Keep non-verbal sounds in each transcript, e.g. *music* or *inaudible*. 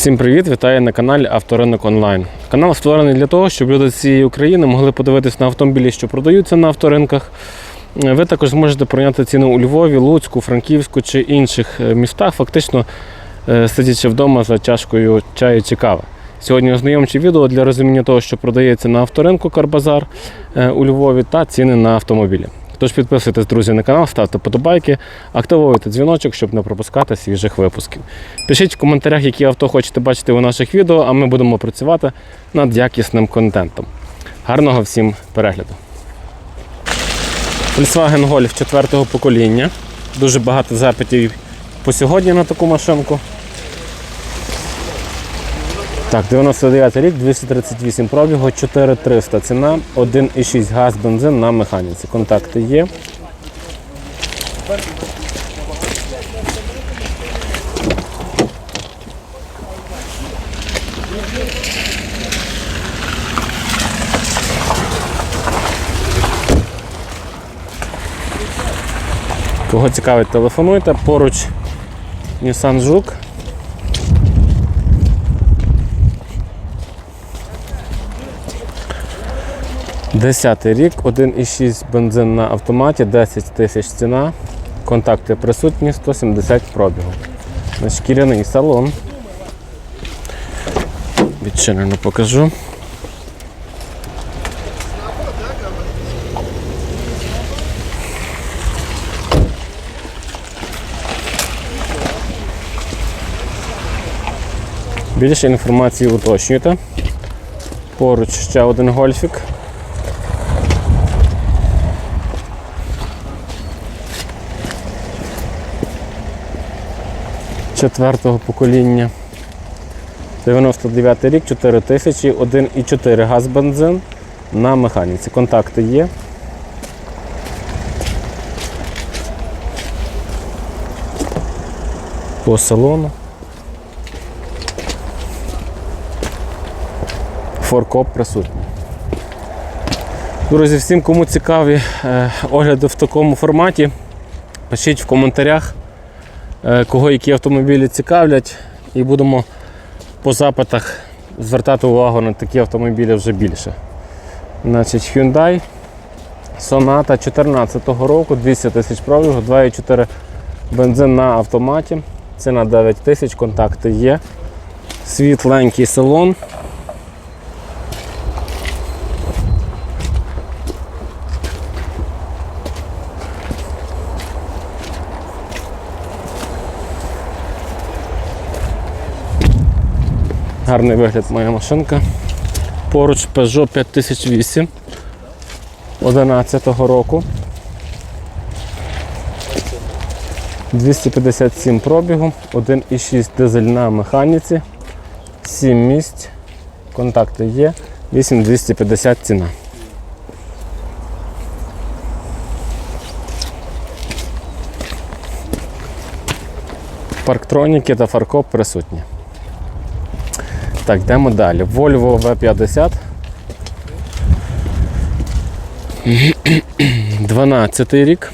Всім привіт! Вітаю на каналі Авторинок Онлайн. Канал створений для того, щоб люди цієї України могли подивитись на автомобілі, що продаються на авторинках. Е, Ви також зможете прийняти ціну у Львові, Луцьку, Франківську чи інших е, містах, фактично е, сидячи вдома за чашкою чаю чи кави. Сьогодні ознайомче відео для розуміння того, що продається на авторинку Карбазар у Львові та ціни на автомобілі. Тож підписуйтесь, друзі, на канал, ставте подобайки, активуйте дзвіночок, щоб не пропускати свіжих випусків. Пишіть в коментарях, які авто хочете бачити у наших відео, а ми будемо працювати над якісним контентом. Гарного всім перегляду! Volkswagen Golf 4 покоління. Дуже багато запитів по сьогодні на таку машинку. Так, 99 рік, 238 пробігу, 4300 ціна, 1,6 газ, бензин на механіці. Контакти є. Кого цікавить, телефонуйте. Поруч Nissan Жук. Десятий рік, 1,6 бензин на автоматі, 10 тисяч ціна. Контакти присутні, 170 пробігу. Шкіряний салон. Відчинено покажу. Більше інформації уточнюйте. Поруч ще один гольфік. Четвертого покоління. 99 рік, 4 тисячі, 1,4 газ бензин на механіці. Контакти є. По салону. Форкоп присутній. Друзі, всім, кому цікаві е, огляди в такому форматі, пишіть в коментарях, кого які автомобілі цікавлять, і будемо по запитах звертати увагу на такі автомобілі вже більше. Значить, Hyundai Sonata 2014 року, 200 тисяч пробігу, 2,4 бензин на автоматі. Ціна 9 тисяч, контакти є. Світленький салон. Гарний вигляд моя машинка. Поруч Peugeot 5008 11 року. 257 пробігу, 1,6 дизель на механіці, 7 місць, контакти є, 8250 ціна. Парктроніки та фаркоп присутні. Так, йдемо далі. Volvo V50. 12 рік.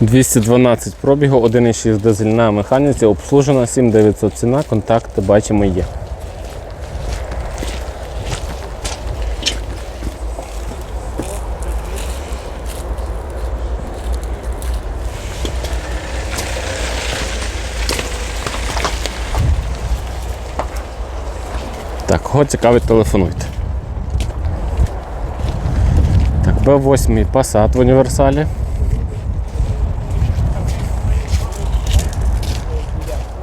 «212 пробігу, 1,6 дизель на механіці, обслужена, 7900 ціна, контакти бачимо є. Так, кого цікавить, телефонуйте. Так, Б8 Passat в універсалі.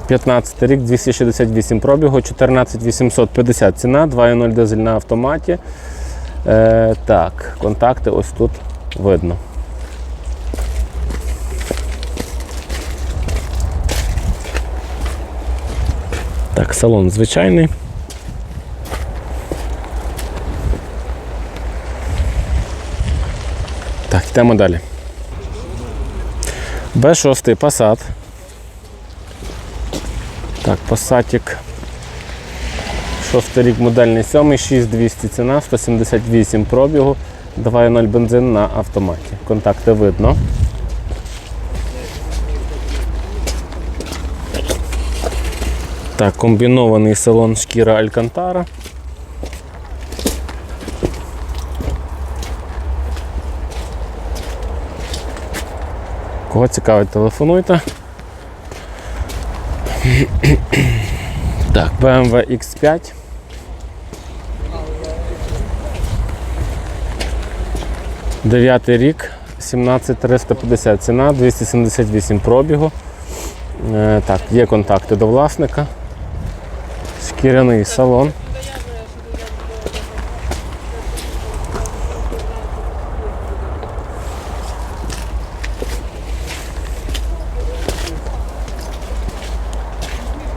П'ятнадцятий рік, 268 пробігу, 14850 ціна, 2.0 дизель на автоматі. Е, так, контакти ось тут видно. Так, салон звичайний. Так, йдемо далі. Б6 пасад. Так, пасатик. Шостий рік модельний 7, 6200 ціна, 178 пробігу, 2.0 бензин на автоматі. Контакти видно. Так, комбінований салон шкіра Алькантара. Кого цікавить, телефонуйте. Так, BMW X5. Дев'ятий рік, 17350 ціна, 278 пробігу. Е, Так, є контакти до власника. Шкіряний салон.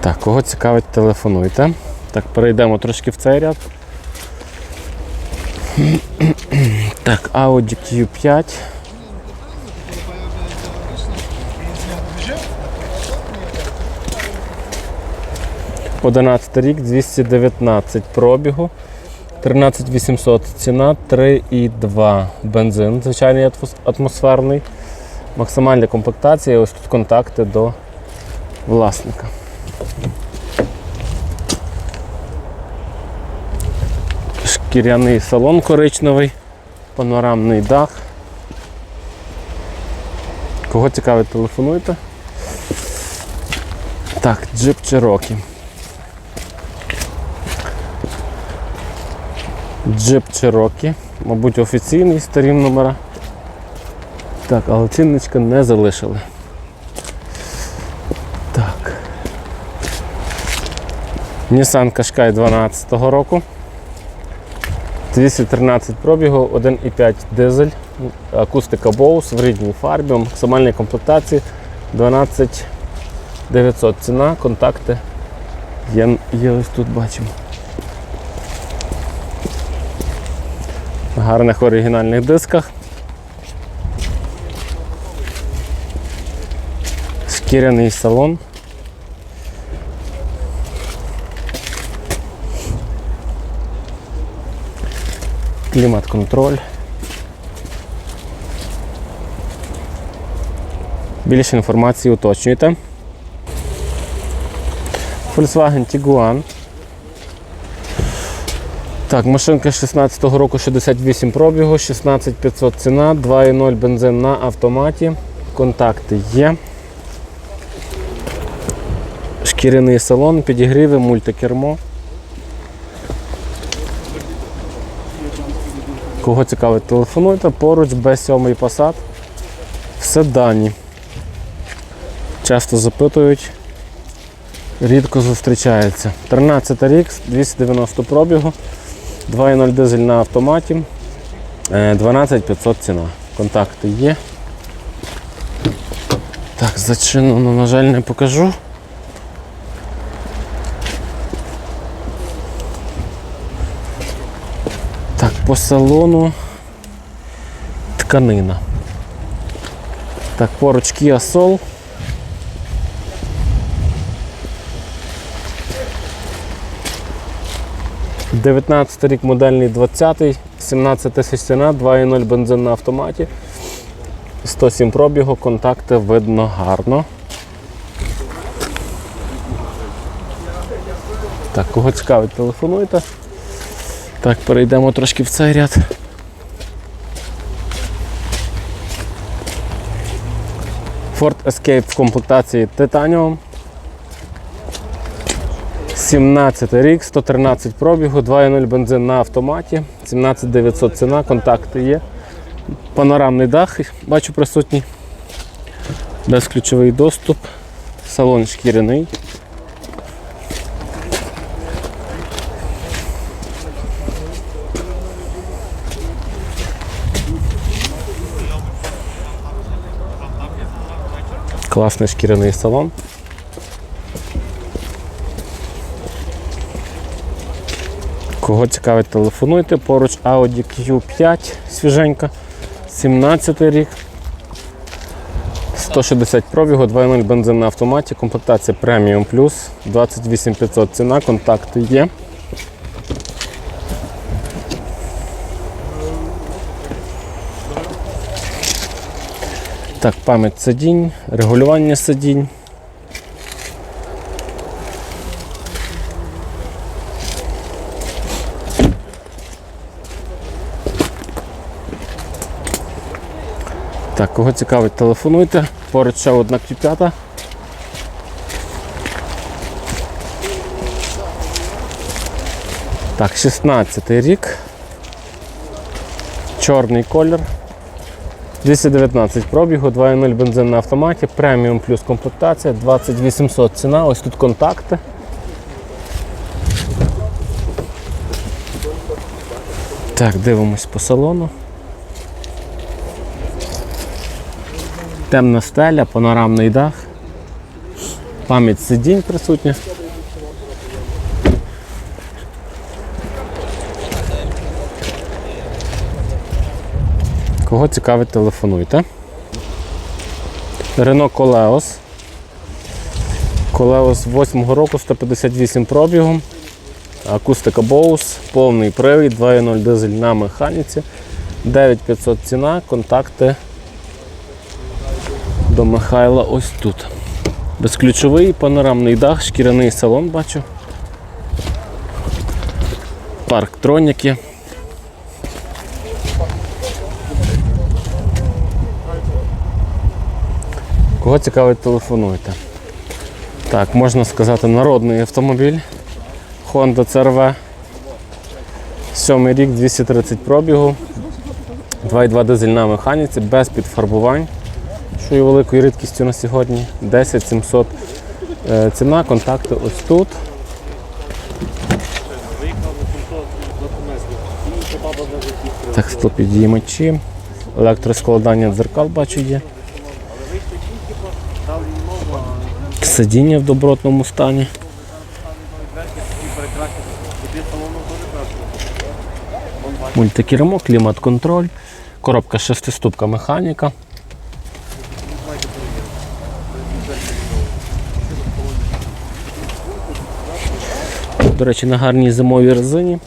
Так, кого цікавить, телефонуйте. Так, перейдемо трошки в цей ряд. *clears throat* Так, Audi Q5. Одинадцятий рік, 219 пробігу, 13800 ціна, 3,2 бензин, звичайний атмосферний. Максимальна комплектація, ось тут контакти до власника. Шкіряний салон коричневий, панорамний дах. Кого цікавить, телефонуйте. Так, джип Cherokee. Джип Cherokee, мабуть, офіційний старі номера. Так, але цінничка не залишили. Nissan Qashqai 12 року. 213 пробігу, 1,5 дизель, акустика Bose в рідній фарбі, максимальній комплектації 12 900 ціна, контакти є, є ось тут бачимо. На гарних оригінальних дисках. Шкіряний салон. Клімат-контроль. Більше інформації уточнюйте. Volkswagen Tiguan. Так, машинка 16-го року 68 пробігу, 16500 ціна, 2,0 бензин на автоматі. Контакти є. Шкіряний салон, підігріви, мультикермо. Кого цікавить, телефонуйте, поруч B7 Passat. Все дані. Часто запитують, рідко зустрічається. 13 рік, 290 пробігу, 2.0 дизель на автоматі, е, 12500 ціна. Контакти є. Так, зачинено, на жаль, не покажу. Так, по салону тканина. Так, поруч Kia Soul. Дев'ятнадцятий рік модельний 20-й, 17 тисяч ціна, 2,0 бензин на автоматі. 107 пробігу, контакти видно гарно. Так, кого цікавить, телефонуйте. Так, перейдемо трошки в цей ряд. Ford Escape в комплектації Titanium. 17 рік, 113 пробігу, 2.0 бензин на автоматі, 17900 ціна, контакти є. Панорамний дах, бачу присутній. Безключовий доступ, салон шкіряний. Класний шкіряний салон. Кого цікавить, телефонуйте. Поруч Audi Q5 свіженька, 17 рік. 160 пробігу, 2.0 бензин на автоматі, комплектація Premium Plus, 28500 ціна, контакти є. Так, пам'ять сидінь, регулювання сидінь. Так, кого цікавить, телефонуйте. Поруч ще одна кіп'ята. Так, 16-й рік. Чорний колір. 219 пробігу, 2.0 бензин на автоматі, преміум плюс комплектація, 2800 ціна, ось тут контакти. Так, дивимось по салону. Темна стеля, панорамний дах. Пам'ять сидінь присутня. Кого цікавить, телефонуйте. Рено Колеос. Колеос 8 року, 158 пробігом. Акустика Bose, повний привід, 2.0 дизель на механіці. 9500 ціна, контакти до Михайла ось тут. Безключовий панорамний дах, шкіряний салон бачу. Парктроніки. Кого цікавить, телефонуйте. Так, можна сказати, народний автомобіль. Honda CRV. Сьомий рік, 230 пробігу. 2,2 дизель на механіці, без підфарбувань, що є великою рідкістю на сьогодні. 10 700 е, ціна, контакти ось тут. Так, стопідіймачі. Електроскладання дзеркал бачу є. Сидіння в добротному стані. Мультикермо, клімат-контроль, коробка шестиступка механіка. До речі, на гарній зимовій резині.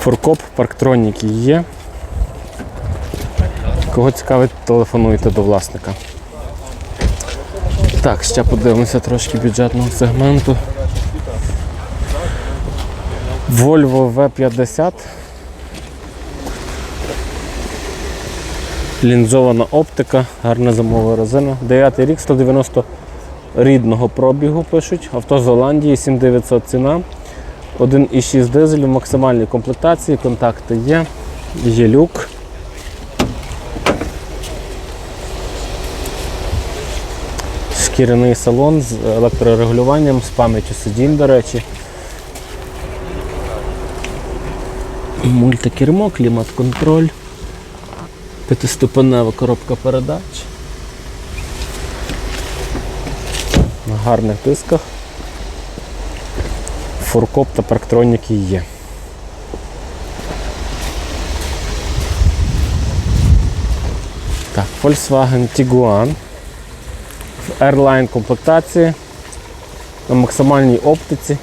Форкоп, парктроніки є. Кого цікавить, телефонуйте до власника. Так, ще подивимося трошки бюджетного сегменту. Volvo V50. Лінзована оптика, гарна зимова резина. 9 рік, 190 рідного пробігу пишуть. Авто з Голландії, 7900 ціна. 1,6 дизель в максимальній комплектації, контакти є, є люк. Шкіряний салон з електрорегулюванням, з пам'яттю сидінь, до речі. Мультикермо, клімат-контроль, п'ятиступенева коробка передач. На гарних дисках. Фуркоп та парктроніки є. Так, Volkswagen Tiguan в Airline комплектації на максимальній оптиці.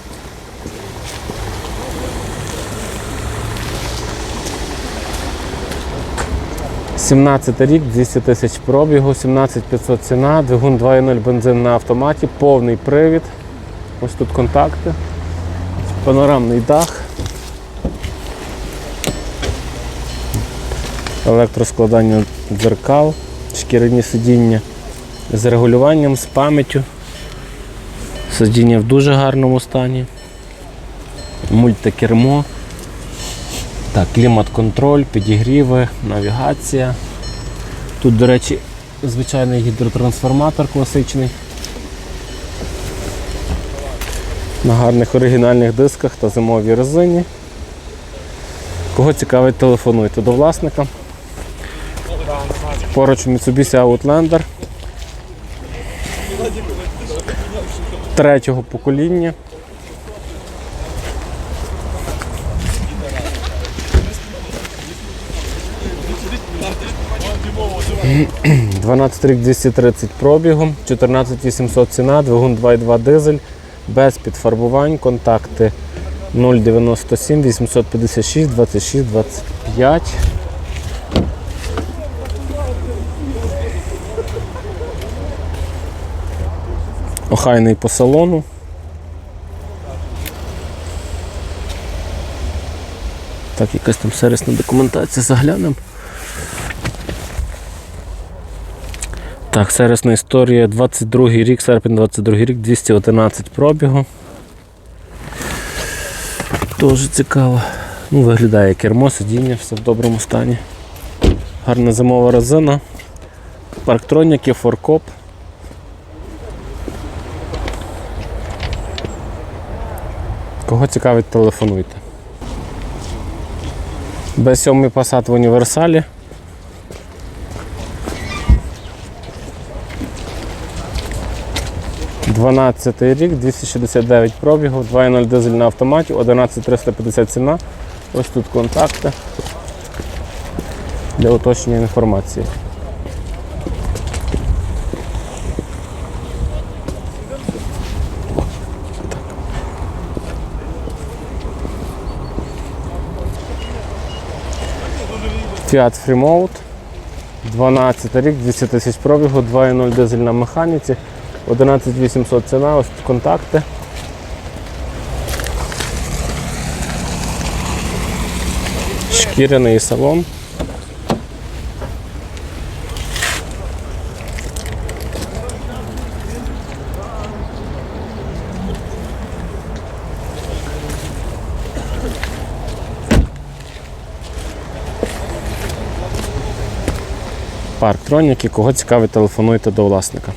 Сімнадцятий рік, 200 тисяч пробігу, 17500 ціна, двигун 2.0 бензин на автоматі, повний привід. Ось тут контакти, панорамний дах, електроскладання дзеркал, шкіряні сидіння з регулюванням, з пам'яттю. Сидіння в дуже гарному стані. Мультикермо. Так, клімат-контроль, підігріви, навігація. Тут, до речі, звичайний гідротрансформатор класичний. На гарних оригінальних дисках та зимовій резині. Кого цікавить, телефонуйте до власника. Поруч Mitsubishi Outlander. Третього покоління. – 12 рік 230 пробігом, 14 800 ціна, двигун 2.2 дизель, без підфарбувань, контакти 097 856 26 25. Охайний по салону. Так, якась там сервісна документація заглянемо. Так, сервісна історія 22 рік, серпень 22 рік, 211 пробігу. Дуже цікаво. Ну, виглядає кермо, сидіння, все в доброму стані. Гарна зимова резина. Парктроніки, форкоп. Кого цікавить, телефонуйте. Б7 Passat в універсалі. Дванадцятий рік, 269 пробігу, 2.0 дизель на автоматі, 11350 ціна. Ось тут контакти для уточнення інформації. Fiat Freemode, 12 рік, 200 тисяч пробігу, 2.0 дизель на механіці, 11800 ціна, ось контакти. Шкіряний салон. Парктроніки, кого цікавить, телефонуйте до власника.